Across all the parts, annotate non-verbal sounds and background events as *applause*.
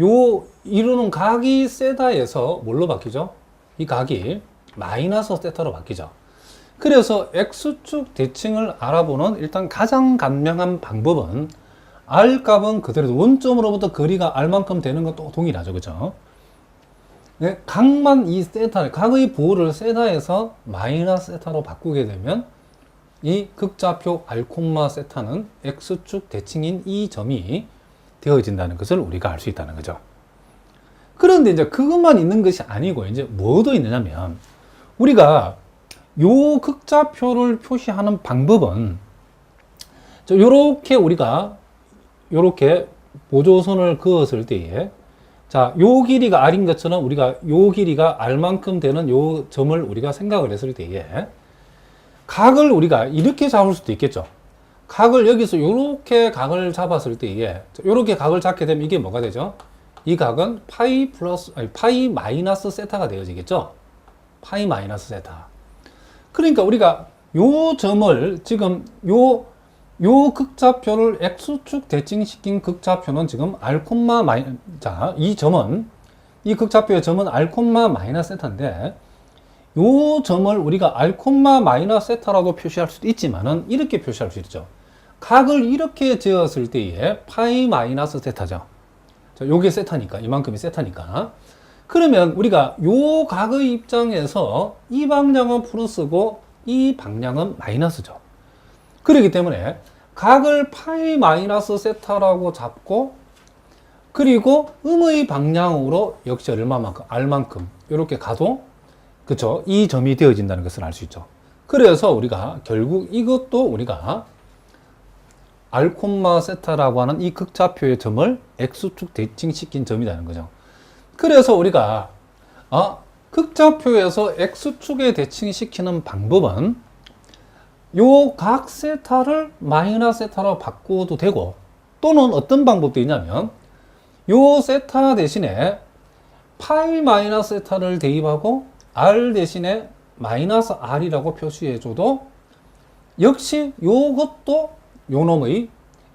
요 이루는 각이 세다에서 뭘로 바뀌죠? 이 각이 마이너스 세타로 바뀌죠. 그래서 X축 대칭을 알아보는 일단 가장 간명한 방법은 R 값은 그대로 원점으로부터 거리가 R만큼 되는 건 또 동일하죠. 그죠? 네, 각만 이 세타, 각의 부호를 세타에서 마이너스 세타로 바꾸게 되면 이 극좌표 R, 세타는 X축 대칭인 이 점이 되어진다는 것을 우리가 알 수 있다는 거죠. 그런데 이제 그것만 있는 것이 아니고 이제 뭐도 있느냐면 우리가 요 극좌표를 표시하는 방법은 저 요렇게 우리가 요렇게 보조선을 그었을 때에 자, 요 길이가 R인 것처럼 우리가 요 길이가 R만큼 되는 요 점을 우리가 생각을 했을 때에 각을 우리가 이렇게 잡을 수도 있겠죠. 각을 여기서 이렇게 각을 잡았을 때에 이렇게 각을 잡게 되면 이게 뭐가 되죠? 이 각은 파이 플러스 아니 파이 마이너스 세타가 되어지겠죠? 파이 마이너스 세타. 그러니까 우리가 요 점을 지금 요요 극좌표를 x축 대칭시킨 극좌표는 지금 r 마이 자, 이 점은 이 극좌표의 점은 r 마이너스 세타인데 요 점을 우리가 r 마이너스 세타라고 표시할 수도 있지만은 이렇게 표시할 수 있죠. 각을 이렇게 지었을 때에 파이 마이너스 세타죠. 자, 요게 세타니까 이만큼이 세타니까. 그러면 우리가 요 각의 입장에서 이 방향은 플러스고 이 방향은 마이너스죠. 그렇기 때문에 각을 파이 마이너스 세타라고 잡고 그리고 음의 방향으로 역시 얼마만큼 r만큼 이렇게 가도 그쵸 이 점이 되어진다는 것을 알 수 있죠. 그래서 우리가 결국 이것도 우리가 r 세타라고 하는 이 극좌표의 점을 x축 대칭시킨 점이라는 거죠. 그래서 우리가 어, 극좌표에서 x축에 대칭시키는 방법은 요 각 세타를 마이너스 세타로 바꿔도 되고 또는 어떤 방법도 있냐면 요 세타 대신에 파이 마이너스 세타를 대입하고 r 대신에 마이너스 r이라고 표시해줘도 역시 요것도 요놈의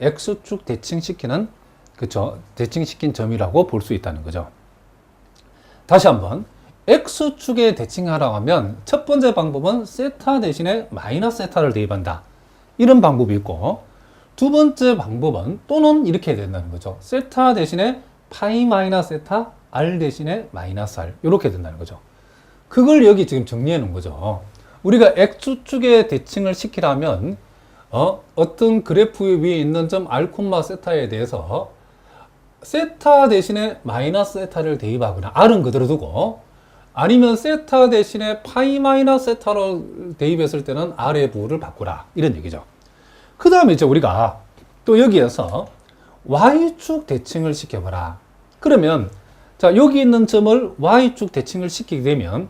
x축 대칭시키는 그쵸 대칭시킨 점이라고 볼 수 있다는 거죠. 다시 한번 x축에 대칭하라고 하면 첫 번째 방법은 세타 대신에 마이너스 세타를 대입한다. 이런 방법이 있고 두 번째 방법은 또는 이렇게 된다는 거죠. 세타 대신에 파이 마이너스 세타, r 대신에 마이너스 r 이렇게 된다는 거죠. 그걸 여기 지금 정리해 놓은 거죠. 우리가 x축에 대칭을 시키려면 어, 어떤 그래프 위에 있는 점 r, 세타에 대해서 세타 대신에 마이너스 세타를 대입하거나 r은 그대로 두고 아니면 세타 대신에 파이 마이너스 세타로 대입했을 때는 r의 부호를 바꾸라 이런 얘기죠. 그 다음에 이제 우리가 또 여기에서 y축 대칭을 시켜봐라. 그러면 자 여기 있는 점을 y축 대칭을 시키게 되면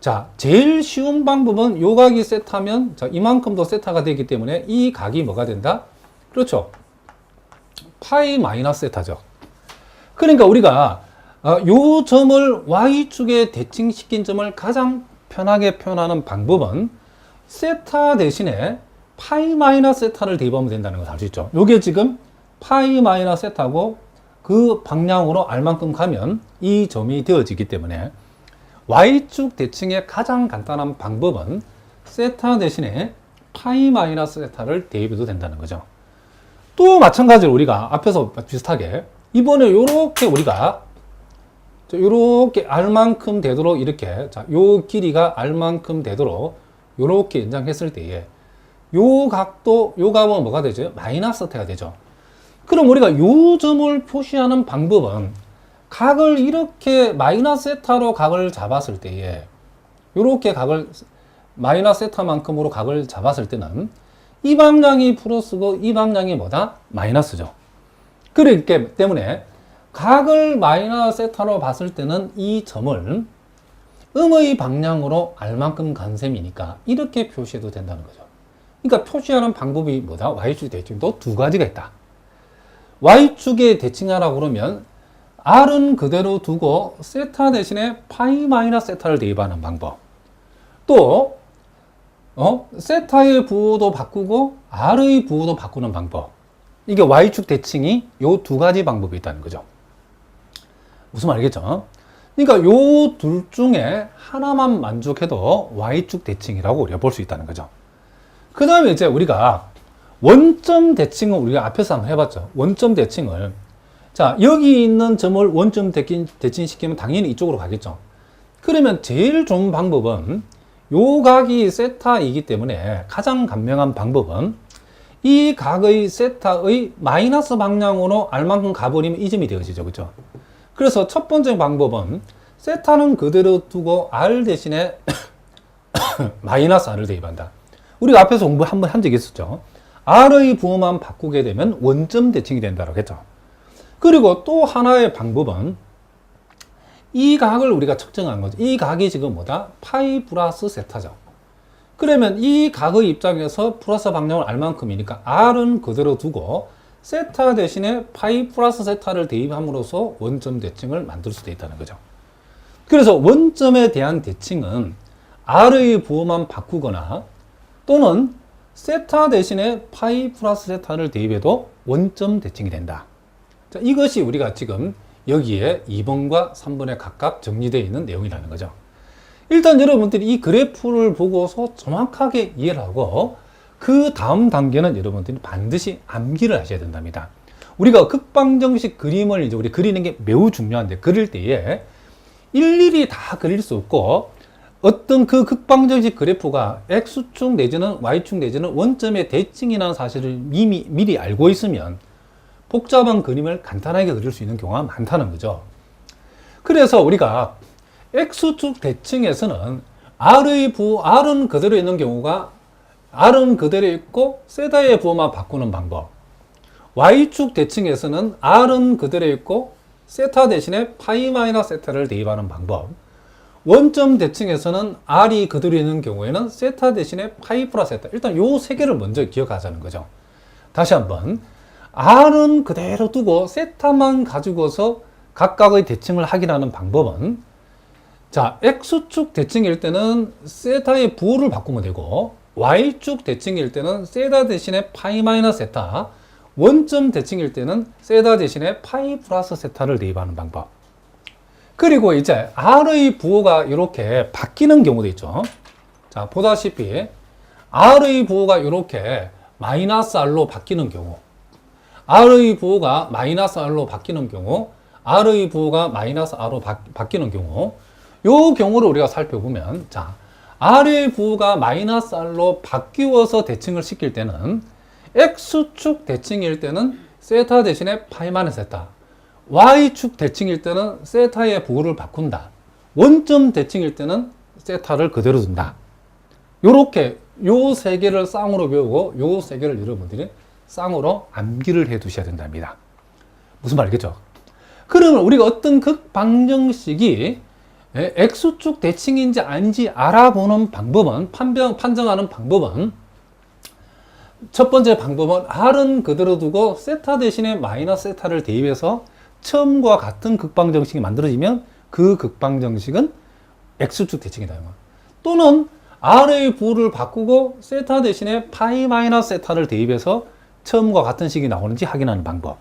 자 제일 쉬운 방법은 요 각이 세타면 자 이만큼도 세타가 되기 때문에 이 각이 뭐가 된다? 그렇죠. 파이 마이너스 세타죠. 그러니까 우리가 어, 요 점을 y축에 대칭시킨 점을 가장 편하게 표현하는 방법은 세타 대신에 파이 마이너스 세타를 대입하면 된다는 걸 알 수 있죠. 요게 지금 파이 마이너스 세타고 그 방향으로 r만큼 가면 이 점이 되어지기 때문에 y축 대칭의 가장 간단한 방법은 세타 대신에 파이 마이너스 세타를 대입해도 된다는 거죠. 또 마찬가지로 우리가 앞에서 비슷하게 이번에 이렇게 우리가 이렇게 r만큼 되도록 이렇게 자, 요 길이가 r만큼 되도록 이렇게 연장했을 때에 요 각도 요 값은 뭐가 되죠? 마이너스 태가 되죠. 그럼 우리가 요 점을 표시하는 방법은 각을 이렇게 마이너스 세타로 각을 잡았을 때에 이렇게 각을 마이너스 세타만큼으로 각을 잡았을 때는 이 방향이 플러스고 이 방향이 뭐다? 마이너스죠. 그렇기 때문에 각을 마이너스 세타로 봤을 때는 이 점을 음의 방향으로 알만큼 간 셈이니까 이렇게 표시해도 된다는 거죠. 그러니까 표시하는 방법이 뭐다? y축 대칭도 두 가지가 있다. y축에 대칭하라고 그러면 r은 그대로 두고 세타 대신에 파이 마이너스 세타를 대입하는 방법. 또 어? 세타의 부호도 바꾸고 r의 부호도 바꾸는 방법. 이게 y축 대칭이 요 두 가지 방법이 있다는 거죠. 무슨 말이겠죠? 그러니까 요 둘 중에 하나만 만족해도 Y축 대칭이라고 우리가 볼 수 있다는 거죠. 그 다음에 이제 우리가 원점 대칭을 우리가 앞에서 한번 해봤죠. 원점 대칭을. 자, 여기 있는 점을 원점 대칭, 대칭시키면 당연히 이쪽으로 가겠죠. 그러면 제일 좋은 방법은 요 각이 세타이기 때문에 가장 간명한 방법은 이 각의 세타의 마이너스 방향으로 알만큼 가버리면 이 점이 되어지죠. 그죠? 그래서 첫 번째 방법은 세타는 그대로 두고 r 대신에 *coughs* 마이너스 r을 대입한다. 우리가 앞에서 공부 한번 한 적이 있었죠. r의 부호만 바꾸게 되면 원점 대칭이 된다고 했죠. 그리고 또 하나의 방법은 이 각을 우리가 측정한 거죠. 이 각이 지금 뭐다? 파이 플러스 세타죠. 그러면 이 각의 입장에서 플러스 방향을 알 만큼이니까 r은 그대로 두고 세타 대신에 파이 플러스 세타를 대입함으로써 원점 대칭을 만들 수도 있다는 거죠. 그래서 원점에 대한 대칭은 r의 부호만 바꾸거나 또는 세타 대신에 파이 플러스 세타를 대입해도 원점 대칭이 된다. 자, 이것이 우리가 지금 여기에 2번과 3번에 각각 정리되어 있는 내용이라는 거죠. 일단 여러분들이 이 그래프를 보고서 정확하게 이해를 하고 그 다음 단계는 여러분들이 반드시 암기를 하셔야 된답니다. 우리가 극방정식 그림을 이제 우리 그리는 게 매우 중요한데 그릴 때에 일일이 다 그릴 수 없고 어떤 그 극방정식 그래프가 X축 내지는 Y축 내지는 원점의 대칭이라는 사실을 이미 미리 알고 있으면 복잡한 그림을 간단하게 그릴 수 있는 경우가 많다는 거죠. 그래서 우리가 X축 대칭에서는 R의 부호, R은 그대로 있는 경우가 R은 그대로 있고 세타의 부호만 바꾸는 방법. Y축 대칭에서는 R은 그대로 있고 세타 대신에 파이 마이너스 세타를 대입하는 방법. 원점 대칭에서는 R이 그대로 있는 경우에는 세타 대신에 파이 플러스 세타. 일단 요 세 개를 먼저 기억하자는 거죠. 다시 한번. R은 그대로 두고 세타만 가지고서 각각의 대칭을 확인하는 방법은 자, X축 대칭일 때는 세타의 부호를 바꾸면 되고 Y축 대칭일 때는 세타 대신에 파이 마이너스 세타 원점 대칭일 때는 세타 대신에 파이 플러스 세타를 대입하는 방법. 그리고 이제 R의 부호가 이렇게 바뀌는 경우도 있죠. 자, 보다시피 R의 부호가 이렇게 마이너스 R로 바뀌는 경우 R의 부호가 마이너스 R로 바뀌는 경우, R의 부호가 마이너스 R로 바, 바뀌는 경우, 요 경우를 우리가 살펴보면, 자, R의 부호가 마이너스 R로 바뀌어서 대칭을 시킬 때는, X축 대칭일 때는 세타 대신에 파이 마이너스 세타, Y축 대칭일 때는 세타의 부호를 바꾼다. 원점 대칭일 때는 세타를 그대로 둔다. 요렇게 요 세 개를 쌍으로 배우고 요 세 개를 여러분들이 쌍으로 암기를 해 두셔야 된답니다. 무슨 말이겠죠? 그러면 우리가 어떤 극방정식이 예, X축 대칭인지 아닌지 알아보는 방법은, 판정, 판정하는 방법은, 첫 번째 방법은 R은 그대로 두고 세타 대신에 마이너스 세타를 대입해서 처음과 같은 극방정식이 만들어지면 그 극방정식은 X축 대칭이다. 또는 R의 부를 바꾸고 세타 대신에 파이 마이너스 세타를 대입해서 처음과 같은 식이 나오는지 확인하는 방법.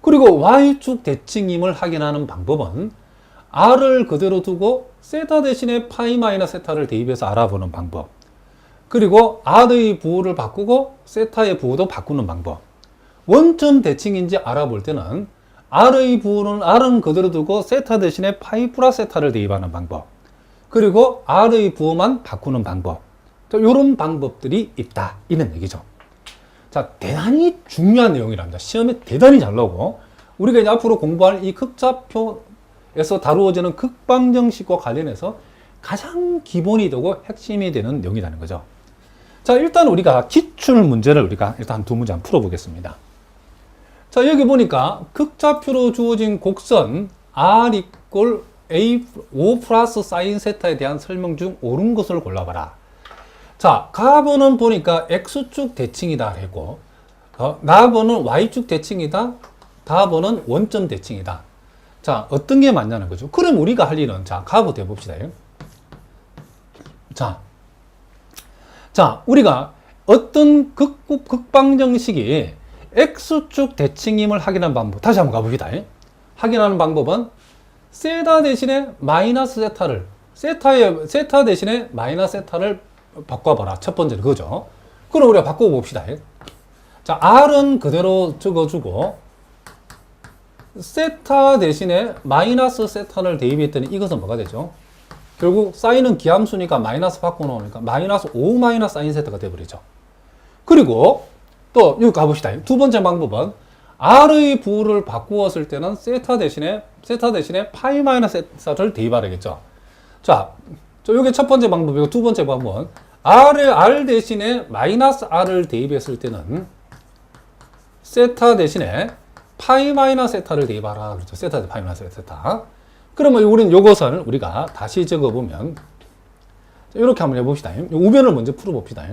그리고 Y축 대칭임을 확인하는 방법은 R을 그대로 두고 세타 대신에 파이 마이너스 세타를 대입해서 알아보는 방법. 그리고 R의 부호를 바꾸고 세타의 부호도 바꾸는 방법. 원점 대칭인지 알아볼 때는 R의 부호는 R은 그대로 두고 세타 대신에 파이 플러스 세타를 대입하는 방법. 그리고 R의 부호만 바꾸는 방법. 이런 방법들이 있다. 이런 얘기죠. 자, 대단히 중요한 내용이랍니다. 시험에 대단히 잘 나오고, 우리가 이제 앞으로 공부할 이 극좌표에서 다루어지는 극방정식과 관련해서 가장 기본이 되고 핵심이 되는 내용이라는 거죠. 자, 일단 우리가 기출 문제를 우리가 일단 두 문제 한번 풀어보겠습니다. 자, 여기 보니까 극좌표로 주어진 곡선 R 이꼴 A 5 플러스 사인 세타에 대한 설명 중 옳은 것을 골라봐라. 자, 가번은 보니까 X축 대칭이다 했고, 어, 나번은 Y축 대칭이다, 다번은 원점 대칭이다. 자, 어떤 게 맞냐는 거죠. 그럼 우리가 할 일은, 자, 가부터 해봅시다. 자, 자, 우리가 어떤 극, 극방정식이 X축 대칭임을 확인하는 방법, 다시 한번 가봅시다. 확인하는 방법은, 세타 대신에 마이너스 세타를 세타에 세타 대신에 마이너스 세타를 바꿔봐라. 첫 번째는 그거죠. 그럼 우리가 바꿔봅시다. 자, R은 그대로 적어주고 세타 대신에 마이너스 세타를 대입했더니 이것은 뭐가 되죠? 결국 사인은 기함수니까 마이너스 바꿔놓으니까 마이너스 5 마이너스 사인 세타가 돼버리죠. 그리고 또 여기 가봅시다. 두 번째 방법은 R의 부를 바꾸었을 때는 세타 대신에 세타 대신에 파이 마이너스 세타를 대입하겠죠. 자, 저 요게 첫 번째 방법이고 두 번째 방법은 R의 R 대신에 마이너스 R을 대입했을 때는 세타 대신에 파이 마이너스 세타를 대입하라 그렇죠. 세타 대 파이 마이너스 세타. 그러면 우리는 요것을 우리가 다시 적어보면 이렇게 한번 해봅시다. 우변을 먼저 풀어봅시다.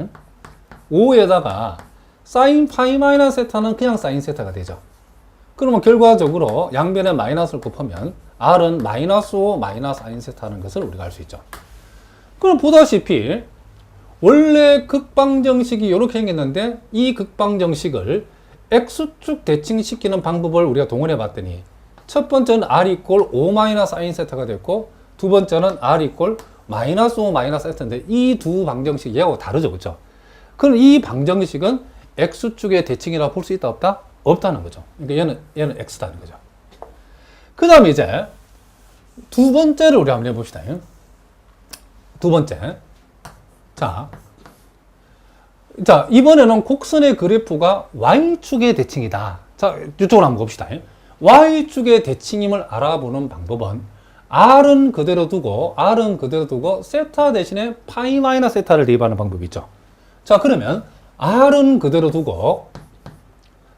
5에다가 사인 파이 마이너스 세타는 그냥 사인 세타가 되죠. 그러면 결과적으로 양변에 마이너스를 곱하면 R은 마이너스 5 마이너스 사인 세타는 것을 우리가 알 수 있죠. 그럼 보다시피 원래 극방정식이 이렇게 생겼는데 이 극방정식을 X축 대칭시키는 방법을 우리가 동원해 봤더니 첫 번째는 R 이꼴 5 마이너스 사인 세타가 됐고 두 번째는 R 이꼴 마이너스 5 마이너스 세타인데 이 두 방정식 얘하고 다르죠. 그렇죠? 그럼 이 방정식은 X축의 대칭이라고 볼 수 있다 없다? 없다는 거죠. 그러니까 얘는 얘는 X다는 거죠. 그 다음에 이제 두 번째를 우리 한번 해봅시다. 두 번째. 자, 자, 이번에는 곡선의 그래프가 Y축의 대칭이다. 자, 이쪽으로 한번 봅시다. Y축의 대칭임을 알아보는 방법은 R은 그대로 두고, R은 그대로 두고, 세타 대신에 파이 마이너스 세타를 대입하는 방법이 있죠. 자, 그러면 R은 그대로 두고,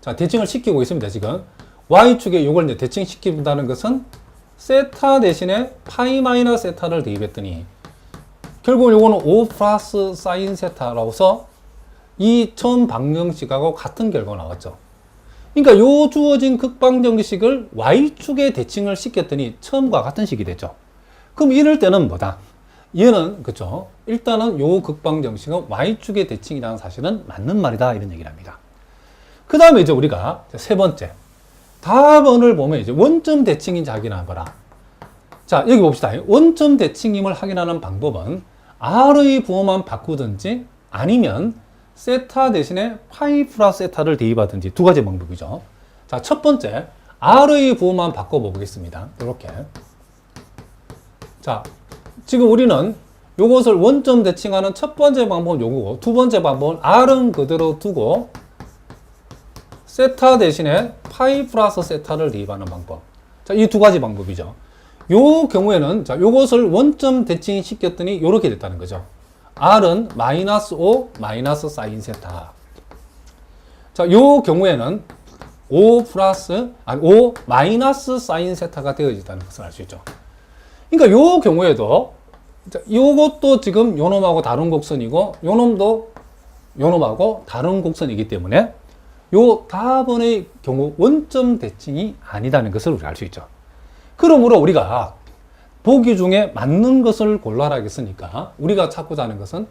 자, 대칭을 시키고 있습니다, 지금. Y축에 이걸 이제 대칭시킨다는 것은 세타 대신에 파이 마이너스 세타를 대입했더니, 결국 요거는 5 플러스 사인 세타라고서 이 처음 방정식하고 같은 결과가 나왔죠. 그러니까 요 주어진 극방정식을 y축에 대칭을 시켰더니 처음과 같은 식이 됐죠. 그럼 이럴 때는 뭐다? 얘는 그죠? 일단은 요 극방정식은 y축의 대칭이라는 사실은 맞는 말이다 이런 얘기를 합니다. 그 다음에 이제 우리가 세 번째 답원을 보면 이제 원점 대칭인지 확인해봐라. 자 여기 봅시다. 원점 대칭임을 확인하는 방법은 r의 부호만 바꾸든지 아니면 세타 대신에 파이 플러스 세타를 대입하든지 두 가지 방법이죠. 자, 첫 번째, R의 부호만 바꿔보겠습니다. 이렇게. 자, 지금 우리는 요것을 원점 대칭하는 첫 번째 방법은 요거고, 두 번째 방법은 R은 그대로 두고, 세타 대신에 파이 플러스 세타를 대입하는 방법. 자, 이 두 가지 방법이죠. 요 경우에는, 자, 요것을 원점 대칭 시켰더니 요렇게 됐다는 거죠. R은 마이너스 5 마이너스 사인 세타. 자, 요 경우에는 5 플러스, 아니, 5 마이너스 사인 세타가 되어진다는 것을 알 수 있죠. 그러니까 요 경우에도, 자, 요것도 지금 요 놈하고 다른 곡선이고, 요 놈도 요 놈하고 다른 곡선이기 때문에, 요 답원의 경우 원점 대칭이 아니다는 것을 우리가 알 수 있죠. 그러므로 우리가 보기 중에 맞는 것을 골라라 했으니까 우리가 찾고자 하는 것은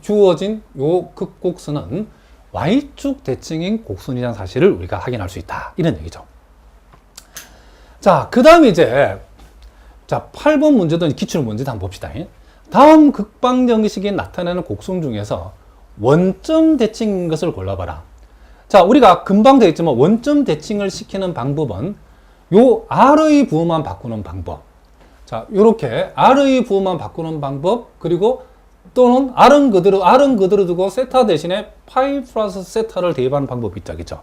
주어진 요 극곡선은 Y축 대칭인 곡선이라는 사실을 우리가 확인할 수 있다. 이런 얘기죠. 자, 그 다음에 이제 자, 8번 문제도 기출 문제도 한번 봅시다. 다음 극방정식이 나타내는 곡선 중에서 원점 대칭인 것을 골라봐라. 자, 우리가 금방 되어 있지만 원점 대칭을 시키는 방법은 요 R의 부호만 바꾸는 방법. 자, 요렇게 R의 부호만 바꾸는 방법, 그리고 또는 R은 그대로, R은 그대로 두고 세타 대신에 파이 플러스 세타를 대입하는 방법이 있죠. 그죠?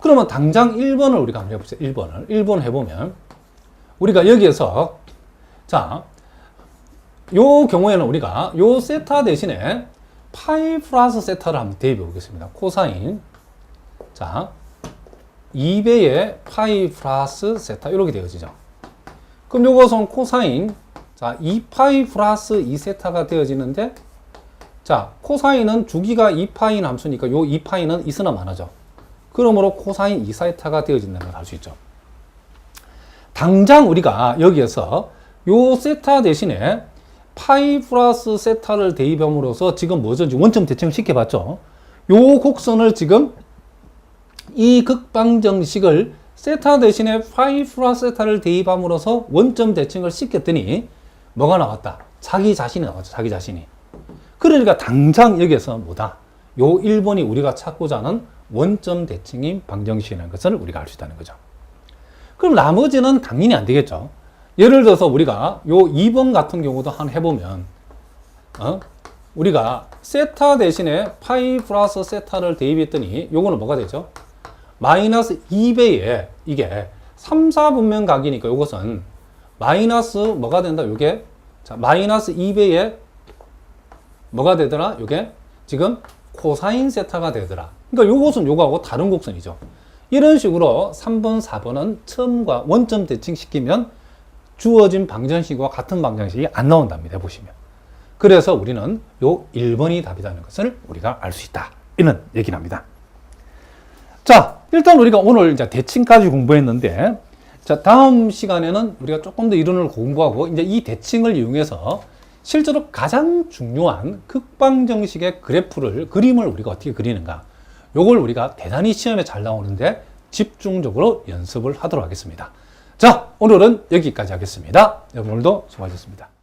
그러면 당장 1번을 우리가 한번 해보세요. 1번을. 1번 해보면, 우리가 여기에서, 자, 요 경우에는 우리가 요 세타 대신에 파이 플러스 세타를 한번 대입해 보겠습니다. 코사인. 자, 2배의 파이 플러스 세타. 이렇게 되어지죠. 그럼 요것은 코사인 자 2파이 플러스 2세타가 되어지는데 자 코사인은 주기가 2파인 함수니까 요 2파이는 있으나 많아져 그러므로 코사인 2세타가 되어진다는 걸 알 수 있죠 당장 우리가 여기에서 요 세타 대신에 파이 플러스 세타를 대입함으로써 지금 뭐죠? 원점 대칭을 시켜봤죠 요 곡선을 지금 이 극방정식을 세타 대신에 파이 플러스 세타를 대입함으로써 원점 대칭을 시켰더니 뭐가 나왔다? 자기 자신이 나왔죠. 자기 자신이. 그러니까 당장 여기에서 뭐다? 요 1번이 우리가 찾고자 하는 원점 대칭인 방정식이라는 것을 우리가 알 수 있다는 거죠. 그럼 나머지는 당연히 안 되겠죠. 예를 들어서 우리가 요 2번 같은 경우도 한 해보면, 어? 우리가 세타 대신에 파이 플러스 세타를 대입했더니 요거는 뭐가 되죠? 마이너스 2배에 이게 3, 4분면 각이니까 요것은 마이너스 뭐가 된다? 요게 자, 마이너스 2배에 뭐가 되더라? 요게 지금 코사인 세타가 되더라. 그러니까 요것은 요거하고 다른 곡선이죠. 이런 식으로 3번, 4번은 처음과 원점 대칭시키면 주어진 방정식과 같은 방정식이 안 나온답니다. 보시면. 그래서 우리는 요 1번이 답이라는 것을 우리가 알 수 있다. 이런 얘기를 합니다. 자, 일단 우리가 오늘 이제 대칭까지 공부했는데, 자, 다음 시간에는 우리가 조금 더 이론을 공부하고, 이제 이 대칭을 이용해서 실제로 가장 중요한 극방정식의 그래프를, 그림을 우리가 어떻게 그리는가. 요걸 우리가 대단히 시험에 잘 나오는데 집중적으로 연습을 하도록 하겠습니다. 자, 오늘은 여기까지 하겠습니다. 여러분 오늘도 수고하셨습니다.